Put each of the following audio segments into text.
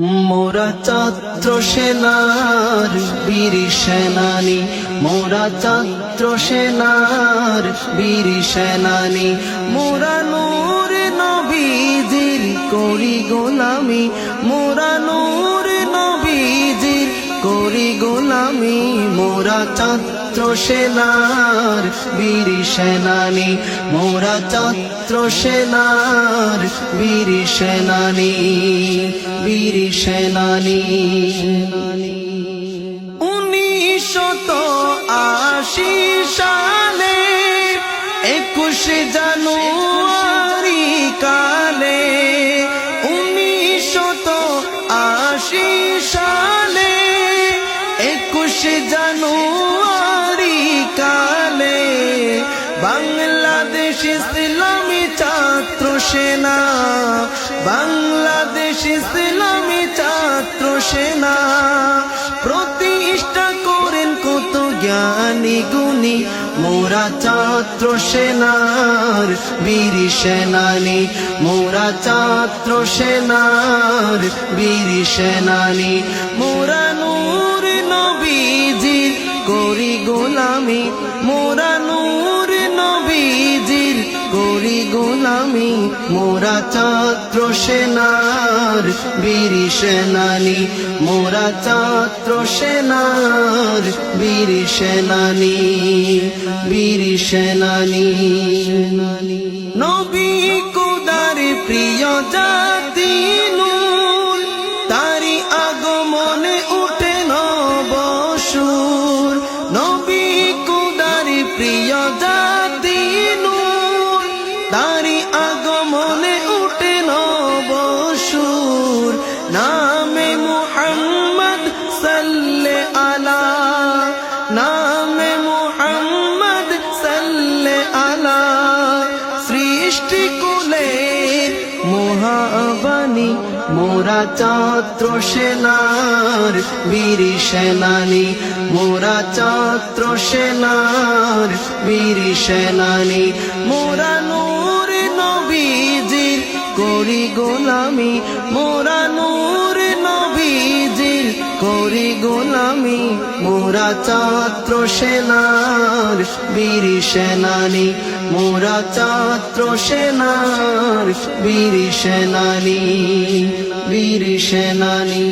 মোরা ছাত্র সেনার বীর সেনানি, মোরা ছাত্র সেনার বীর সেনানি, মোরা নূর নবীজির করি গোলামি, মোরা নূর নবীজির করি গোলামি, মোরা ছাত্র সেনার বীর সেনানি, মোরা ছাত্র সেনার বীর সেনানি বীর সেনানি। উনিশশত আশি সালে একুশে জানুয়ারি সেনা বাংলাদেশ ইসলামী ছাত্র সেনা। প্রতিষ্ঠা করেন কত জ্ঞানী গুণী মোরা ছাত্র সেনার বীর সেনানি। মোরা ছাত্র সেনার বীর সেনানি। মোরা নূর নবীজির করি গোলামি। মোরা গোলামি, মোরা ছাত্র সেনার, বীর সেনানি। মোরা ছাত্র সেনার, বীর সেনানি। বীর সেনানি। নবী কুদার প্রিয় জাতি নূর তারি আগমনে উঠে নবসুর। নবী কুদার প্রিয় জাতি মোরা ছাত্র সেনার বীর সেনানি, মোরা ছাত্র সেনার বীর সেনানি, মোরা নূর নবীজির করি গোলামি, মোরা নূর করি গোলামি, মোরা ছাত্র সেনার, বীর সেনানি। মোরা ছাত্র সেনার, বীর সেনানি বীর সেনানি।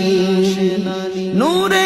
নূরের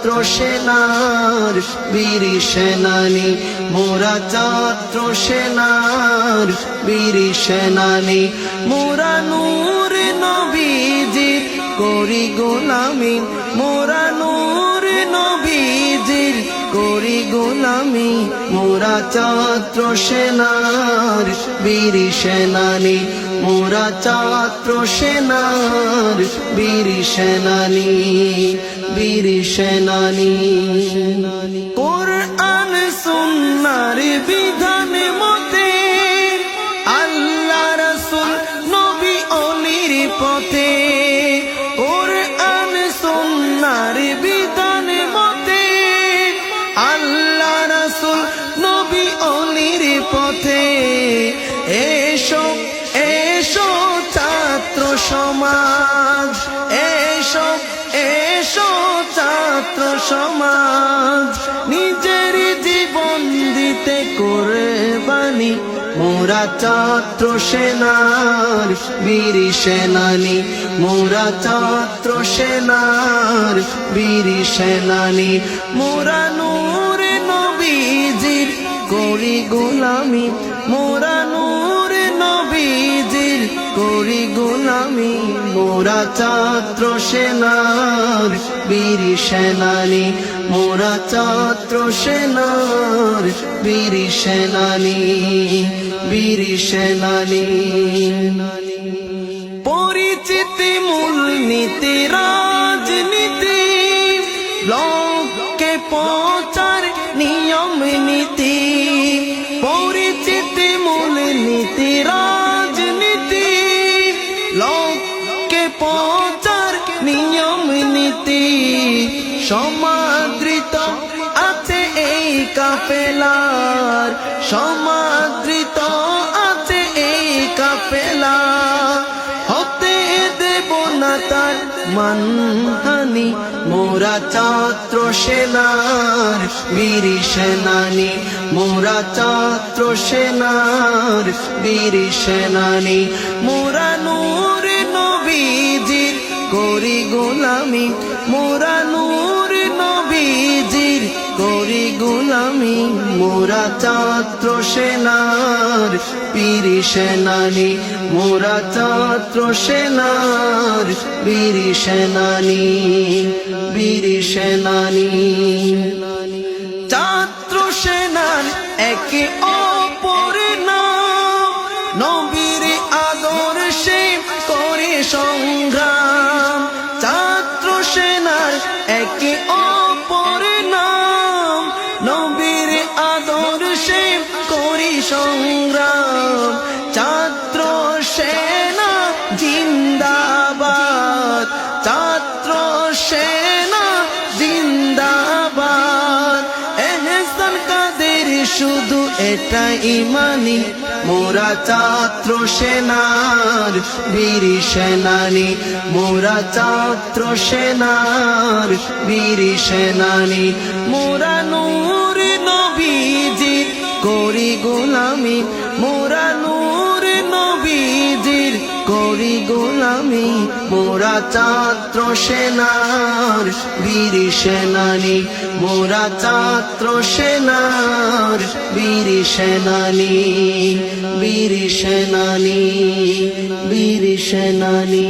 ছাত্র সেনার, বীর সেনানি। মোরা ছাত্র সেনার, বীর সেনানি। মোরা নূর নবীজির করি গোলামি। মোরা নূর নবীজির, করি গোলামি। মোরা ছাত্র সেনার, বীর সেনানি। মোরা ছাত্র সেনার বীর সেনানি বীর সেনানি। কোরআন সুন্নার বিধান মতে আল্লাহ রসুল নবী অলির পথে। কোরআন সুন্নার বিধান মতে আল্লাহ রসুল নবী অলির পথে। এসো সমাজ, নিজের জীবন দিতে করে বাণী। মোরা ছাত্র সেনার, বীর সেনানি। মোরা ছাত্র সেনার, বীর সেনানি। মোরা নূর নবীজির করি গোলামি। মোরা নূর করি গোলামি মোরা ছাত্র সেনার, বীর সেনানি। মোরা ছাত্র সেনার, বীর সেনানি বীর সেনানি। পরিচিতি মূল রাজনীতি সমাদৃত আছে এই কাপেলার সমাদৃত আছে এই কাপেলা হতে দেব না তার মানহানি, মোরা ছাত্র সেনার, বীর সেনানি। মোরা ছাত্র সেনার, বীর সেনানি। মোরা নূর নবীজির করি গোলামি, মোরা গোলামি, মোরা ছাত্র সেনার বীর সেনানি, মোরা ছাত্র সেনার বীর সেনানি বীর সেনানি। ছাত্র সেনার একে অপর নাম নবীর সংগ্রাম, ছাত্র সেনা, জিন্দাবাদ। ছাত্র সেনা, জিন্দাবাদ। এহসান কাদের শুধু এটা ইমানি মোরা ছাত্র সেনার বীর সেনানি। মোরা ছাত্র সেনার বীর সেনানি। মোরা নূর নবীজির করি গোলামি, মোরা নূর নবীজির করি গোলামি, মোরা ছাত্র সেনার বীর সেনানি, মোরা ছাত্র সেনার বীর সেনানি বীর সেনানি বীর সেনানি।